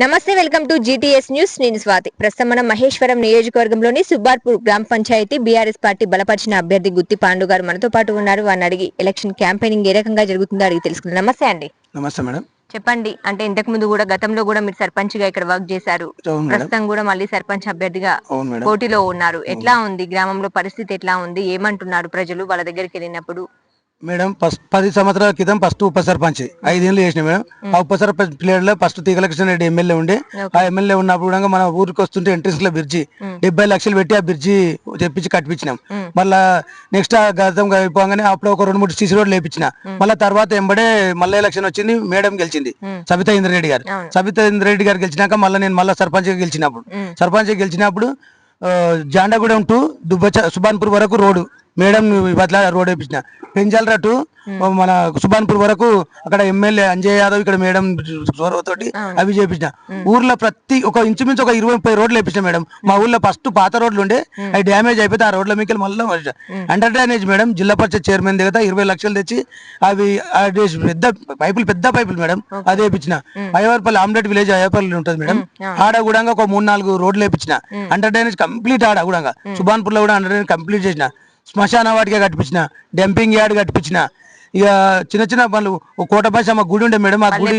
నమస్తే welcome to GTS news. నేను స్వాతి. ప్రస్తుతం మనం మహేశ్వరం నియోజకవర్గంలోని సుబ్బార్పూర్ గ్రామ పంచాయతీ బీఆర్ఎస్ పార్టీ బలపరిచిన అభ్యర్థి గుత్తి పాండు గారు మనతో పాటు ఉన్నారు. వారిని అడిగి ఎలక్షన్ క్యాంపెయినింగ్ ఏ రకంగా జరుగుతుందో అడిగి తెలుసుకుందాం. నమస్తే అండి. నమస్తే మేడం. చెప్పండి. అంటే ఇంతకు ముందు కూడా గతంలో కూడా మీరు సర్పంచ్గా ఇక్కడ వర్క్ చేశారు. ప్రస్తుతం కూడా మళ్ళీ సర్పంచ్ అభ్యర్థిగా పోటీలో ఉన్నారు. ఎట్లా ఉంది? గ్రామంలో పరిస్థితి ఎట్లా ఉంది? ఏమంటున్నారు ప్రజలు? వాళ్ళ దగ్గరికి వెళ్ళినప్పుడు మేడం ఫస్ట్ పది సంవత్సరాల క్రితం ఫస్ట్ ఉప సర్పంచ్ ఐదేళ్ళు చేసిన మేడం ఆ ఉప సర్పంచ్ ప్లేయర్లో ఫస్ట్ తీగలకృష్ణ రెడ్డి ఎమ్మెల్యే ఉండే. ఆ ఎమ్మెల్యే ఉన్నప్పుడు కూడా మన ఊరికి వస్తుంటే ఎంట్రన్స్లో బ్రిడ్జి. డెబ్బై లక్షలు పెట్టి ఆ బ్రిడ్జి తెప్పించి కట్టించినాం. మళ్ళా నెక్స్ట్ ఆ గతం అయిపోగానే అప్పుడు ఒక రెండు మూడు సీసీ రోడ్లు వేపించిన మళ్ళీ తర్వాత ఎంబడే మళ్ళీ ఎలక్షన్ వచ్చింది మేడం గెలిచింది. సబితా ఇంద్రెడ్డి గారు. సబితా ఇంద్రెడ్డి గారు గెలిచినాక మళ్ళీ నేను మళ్ళీ సర్పంచ్ గెలిచినప్పుడు. సర్పంచ్ గెలిచినప్పుడు జాండగూడెం టు దుబ్బచ సుబాన్పూర్ వరకు రోడ్డు మేడం బట్ల రోడ్ వేపించిన. పెంజాల టు మన సుబాన్పూర్ వరకు అక్కడ ఎమ్మెల్యే అంజయ్ యాదవ్ ఇక్కడ మేడం తోటి. అవి చేపించిన. ఊర్లో ప్రతి ఒక ఇంచుమించు ఒక ఇరవై ముప్పై రోడ్లు వేపించిన మేడం. మా ఊర్లో ఫస్ట్ పాత రోడ్లు ఉండే అవి డ్యామేజ్ అయిపోతే ఆ రోడ్ల మీకు మళ్ళీ అండర్ డ్రైనేజ్ మేడం జిల్లా పరిషత్ చైర్మన్ దగ్గర ఇరవై లక్షలు తెచ్చి అవి పెద్ద పైపులు పెద్ద పైపులు మేడం అది వేపించిన. అయ్యవారిపల్లి ఆమ్లెట్ విలేజ్ అయ్యపల్లి ఉంటుంది మేడం. ఆడ కూడా ఒక మూడు నాలుగు రోడ్లు వేపించిన. అండర్ డ్రైనేజ్ కంప్లీట్ ఆడ కూడా సుబాన్పూర్లో కూడా అండర్ డ్రైనేజ్ కంప్లీట్ చేసిన. శ్మశాన వాటికే కట్టించిన డంపింగ్ యార్డ్ కట్టించిన. ఇక చిన్న చిన్న పనులు ఒక కోట భాష మా గుడి ఉండే మేడం ఆ గుడి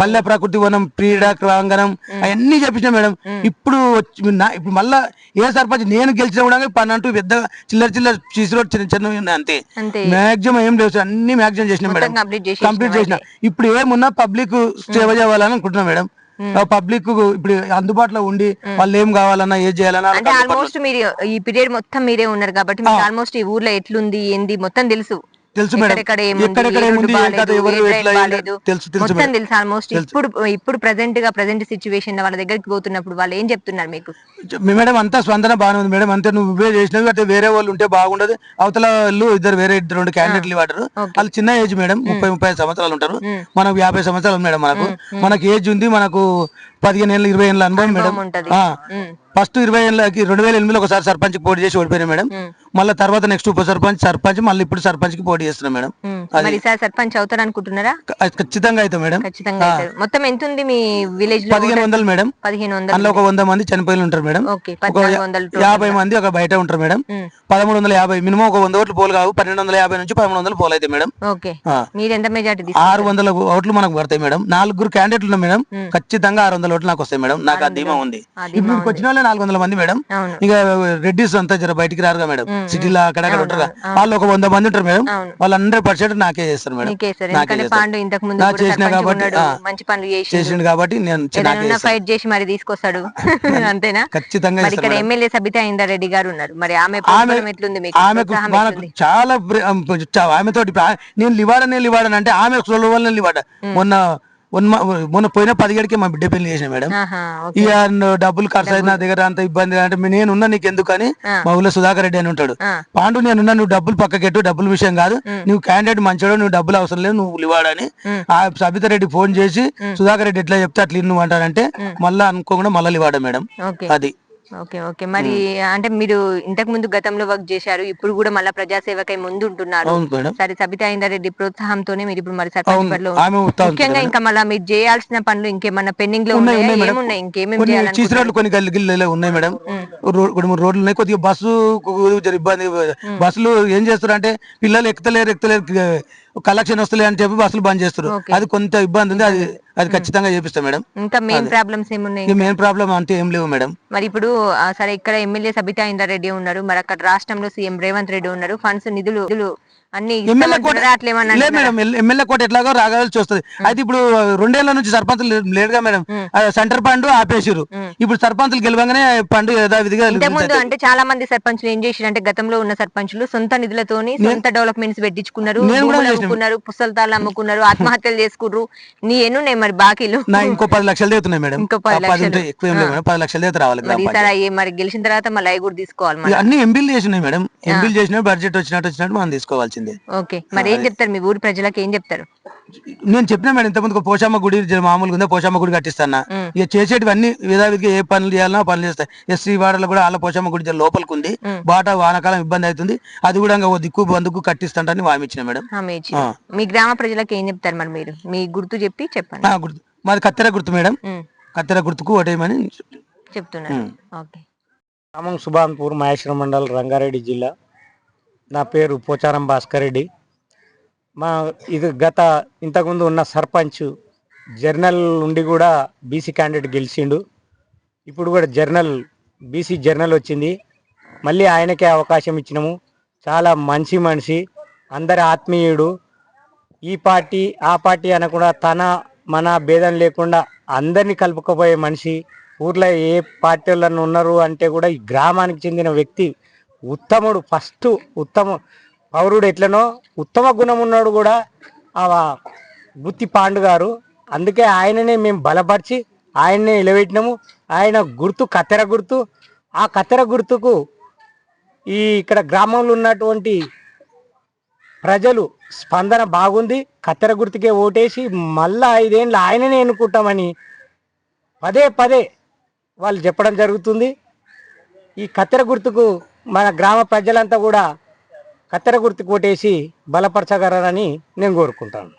పల్లె ప్రకృతి వనం క్రీడా ప్రాంగణం అవన్నీ చెప్పించిన మేడం. ఇప్పుడు ఇప్పుడు మళ్ళా ఏ సర్పంచ్ నేను గెలిచిన కూడా పని అంటూ పెద్ద చిల్లర చిల్లర చీసులో చిన్న చిన్న అంతే. మాక్సిమం ఏం లేవు అన్ని మాక్సిమం చేసిన మేడం. కంప్లీట్ చేసిన. ఇప్పుడు ఏమున్నా పబ్లిక్ సేవ చేయాలని అనుకుంటున్నాం మేడం. పబ్లిక్ ఇప్పుడు అందుబాటులో ఉండి వాళ్ళు ఏం కావాలన్నా ఏం చేయాలన్నా అంటే ఆల్మోస్ట్ మీరు ఈ పీరియడ్ మొత్తం మీరే ఉన్నారు కాబట్టి ఆల్మోస్ట్ ఈ ఊర్లో ఎట్లుంది ఏంది మొత్తం తెలుసు. తెలుసు మేడం. ఎక్కడెక్కడ ఏముంది, ఎవరు. తెలుసు తెలుసు మొత్తం తెలుసు ఆల్మోస్ట్ ఇప్పుడు ఇప్పుడు ప్రెసెంట్గా ప్రెసెంట్ సిచ్యువేషన్ వాళ్ళ దగ్గరికి పోతున్నప్పుడు వాళ్ళు ఏం చెప్తున్నారు మీకు? మేడం అంతా స్పందన బాగానే ఉంది మేడం. అంతే నువ్వు చేసినవి అంటే వేరే వాళ్ళు ఉంటే బాగుండదు. అవతల వాళ్ళు ఇద్దరు వేరే ఇద్దరు రెండు క్యాండిడేట్లు Okay. వాళ్ళు చిన్న ఏజ్ మేడం ముప్పై ముప్పై సంవత్సరాలు ఉంటారు. మనకు యాభై సంవత్సరాలు మేడం మనకు. మనకు ఏజ్ ఉంది మనకు పదిహేను ఏళ్ళు ఇరవై ఏళ్ళ అనుభవం మేడం. ఫస్ట్ ఇరవై ఏళ్ళకి రెండు వేల ఎనిమిదిలో ఒకసారి సర్పంచ్ పోటీ చేసి ఓడిపోయినా మేడం. మళ్ళీ తర్వాత నెక్స్ట్ ఉప సర్పంచ్ సర్పంచ్ మళ్ళీ ఇప్పుడు సర్పంచ్కి పోటీ చేస్తున్నాం మేడం. మరి సర్పంచ్ అవుతారు అనుకుంటున్నారా? ఖచ్చితంగా అయితే మేడం. మొత్తం ఎంత ఉంది మీ విలేజ్ పదిహేను వందలు మేడం. పదిహేను వందలు అందులో ఒక వంద మంది చనిపోయిన ఉంటారు మేడం. యాభై మంది ఒక బయట ఉంటారు మేడం. పదమూడు వందల యాభై మినిమం ఒక వంద ఓట్లు పోలు కావు. పన్నెండు వందల యాభై నుంచి పదమూడు వందలు పోలు అయితే మేడం. ఓకే. ఆ. మీరు ఎంత మెజార్టీ ఆరు వందల ఓట్లు మనకు పడతాయి మేడం. నాలుగురు క్యాండిడేట్లు మేడం. ఖచ్చితంగా ఆరు వందల ఓట్లు నాకు వస్తాయి మేడం. నాకు ఆ ధీమా ఉంది. ఇప్పుడు వచ్చిన వాళ్ళే నాలుగు వందల మంది మేడం. ఇక రెడ్డిస్ అంతా జర బయటికి రారుగా మేడం. సిటీలో అక్కడక్కడ ఉంటారు. వాళ్ళు ఒక వంద మంది ఉంటారు మేడం. వాళ్ళు హండ్రెడ్ పర్సెంట్ నాకే చేస్తారు మేడం. నీకే చేసిన కాబట్టి. మంచి పనులు చేసి చేసిండు కాబట్టి నేను ఫైట్ చేసి మరి తీసుకొస్తాడు. అంతేనా? ఖచ్చితంగా ఇక్కడ. ఎమ్మెల్యే సబితా ఇందారెడ్డి గారు ఉన్నారు. మరి ఆమె ఆమె ఎట్లుంది మీకు? ఎట్లుంది? చాలా ఆమెతోటి ప్రా- నేను లివాడనే లివాడని అంటే ఆమె వల్ల లివాడ. మొన్న మొన్న పోయిన పదిహేడుకి మా బిడ్డ పెళ్ళి చేసిన మేడం. ఇక డబ్బులు ఖర్చు అయిన దగ్గర అంత ఇబ్బంది అంటే నేనున్నా నీకు ఎందుకు అని. మా ఊళ్ళో సుధాకర్ రెడ్డి అని ఉంటాడు. పాండు నేనున్నా నువ్వు డబ్బులు పక్కకెట్టు డబ్బుల విషయం కాదు. నువ్వు క్యాండిడేట్ మంచివాడు నువ్వు డబ్బులు అవసరం లేదు నువ్వు లివాడని ఉమ్. ఆ సబితా రెడ్డి ఫోన్ చేసి సుధాకర్ రెడ్డి ఎట్లా చెప్తే అట్లా నువ్వు అంటానంటే మళ్ళీ అనుకోకుండా మళ్ళీ లివాడ మేడం. అది. Okay okay. మరి అంటే మీరు ఇంతకు ముందు గతంలో వర్క్ చేశారు ఇప్పుడు కూడా మళ్ళీ ప్రజాసేవకై ముందు ఉంటున్నారు అవును మేడం. సరే సబితా ఇందారెడ్డి ప్రోత్సాహంతోనే మీరు ఇప్పుడు మరి సర్పంచ్ అవును పనిలో ఆమె ఉత్సాహం ముఖ్యంగా ఇంకా మళ్ళీ మీరు చేయాల్సిన పనులు ఇంకేమన్నా పెండింగ్లో ఉన్నాయి, ఉన్నాయా? ఉన్నాయి మేడం. ఏమున్నాయి? ఇంకేమేమి కొన్ని చేయాలనుకుంటున్నారు? చీసి రోడ్లు కొన్ని గల్లి గిల్లు ఉన్నాయి మేడం. కొన్ని మూడు రోడ్లు ఉన్నాయి. కొద్దిగా బస్సు కు- జర ఇబ్బంది బస్సులు ఏం చేస్తారు అంటే పిల్లలు ఎక్కుతలేరు ఎక్కుతలేరు కలెక్షన్ వస్తలే అని చెప్పి బస్సులు బంద్ చేస్తారు. అది కొంత ఇబ్బంది ఉంది. అది అది ఖచ్చితంగా చేపిస్తాం మేడం. ఇంకా మెయిన్ ప్రాబ్లమ్స్ ఏమున్నాయి? మెయిన్ ప్రాబ్లం అంటే ఏం లేవు మేడం. మరి ఇప్పుడు సరే ఇక్కడ ఎమ్మెల్యే సబితా ఇందారెడ్డి ఉన్నారు మరి అక్కడ రాష్ట్రంలో సీఎం రేవంత్ రెడ్డి ఉన్నారు ఫండ్స్ నిధులు అన్ని ఎమ్మెల్యే కోట ఎట్లాగో రాగాల్సి వస్తుంది. అయితే ఇప్పుడు రెండేళ్ళ నుంచి సర్పంచులు లేడుగా మేడం. సెంటర్ ఫండ్ ఆపేసిరు ఇప్పుడు సర్పంచులు గెలవగానే ఫండ్ యథావిధిగా. అంటే చాలా మంది సర్పంచులు ఏం చేశారు అంటే గతంలో ఉన్న సర్పంచులు సొంత నిధులతోని సొంత డెవలప్మెంట్స్ పెట్టించుకున్నారు. అమ్ముకున్నారు పుస్తకాలు అమ్ముకున్నారు ఆత్మహత్యలు చేసుకున్నారు నీ ఎన్నున్నాయి మరి బాకీలు? ఇంకో పది లక్షలు అవుతున్నాయి మేడం. ఇంకో పది లక్షలు. ఎక్కువ పది లక్షలు రావాలి మరి గెలిచిన తర్వాత మళ్ళీ అవి కూడా తీసుకోవాలి అన్ని ఎంబీలు చేసినాయి మేడం. ఎంబీలు చేసిన బడ్జెట్ వచ్చినట్టు వచ్చినట్టు మనం తీసుకోవాల్సిందే ఓకే. మరి ఏం చెప్తారు? మీ ఊరి ప్రజలకు ఏం చెప్తారు? నేను చెప్పిన మేడం ఇంతకుముందు ఒక పోషమ్మ గుడి మామూలుగా ఉందా? పోషమ్మ గుడి కట్టిస్తానా. ఇక చేసేటివన్నీ యథావిధిగా ఏ పనులు చేయాలన్నా పనులు చేస్తాయి. ఎస్సీ వాడలో కూడా వాళ్ళ పోషమ్మ గుడి లోపలికి ఉంది బాట వానకాలం ఇబ్బంది అవుతుంది. అది కూడా ఇంకా ఓ దిక్కు బందుకు కట్టిస్తాంటని హామీ ఇచ్చిన మేడం. మీ గ్రామ ప్రజలకు ఏం చెప్తారు మరి మీరు? మీ గుర్తు చెప్పి చెప్పండి. ఆ, గుర్తు మాది కత్తెర గుర్తు మేడం. కత్తెర గుర్తుకు ఓటేయమని చెప్తున్నారు. ఓకే. గ్రామం సుభాన్పూర్ మహేశ్వరం మండల్ రంగారెడ్డి జిల్లా. నా పేరు పోచారం భాస్కర్ రెడ్డి. మా ఇది గత ఇంతకుముందు ఉన్న సర్పంచ్ జర్నల్ నుండి కూడా బీసీ క్యాండిడేట్ గెలిచిండు. ఇప్పుడు కూడా జర్నల్ బీసీ జర్నల్ వచ్చింది. మళ్ళీ ఆయనకే అవకాశం ఇచ్చినాము. చాలా మంచి మనిషి అందరి ఆత్మీయుడు. ఈ పార్టీ ఆ పార్టీ అనకుండా తన మన భేదం లేకుండా అందరినీ కలుపుకపోయే మనిషి. ఊర్లో ఏ పార్టీలను ఉన్నారు అంటే కూడా ఈ గ్రామానికి చెందిన వ్యక్తి ఉత్తముడు ఫస్ట్ ఉత్తమ పౌరుడు ఎట్లనో ఉత్తమ గుణం ఉన్నాడు కూడా ఆ గుత్తి పాండు గారు. అందుకే ఆయననే మేము బలపరిచి ఆయన్నే నిలబెట్టినాము. ఆయన గుర్తు కత్తెర గుర్తు. ఆ కత్తెర గుర్తుకు ఈ ఇక్కడ గ్రామంలో ఉన్నటువంటి ప్రజలు స్పందన బాగుంది. కత్తెర గుర్తుకే ఓటేసి మళ్ళా ఐదేళ్ళు ఆయననే ఎన్నుకుంటామని పదే పదే వాళ్ళు చెప్పడం జరుగుతుంది. ఈ కత్తెర గుర్తుకు మన గ్రామ ప్రజలంతా కూడా కత్తెర గుర్తు కొట్టేసి బలపరచగలరని నేను కోరుకుంటాను.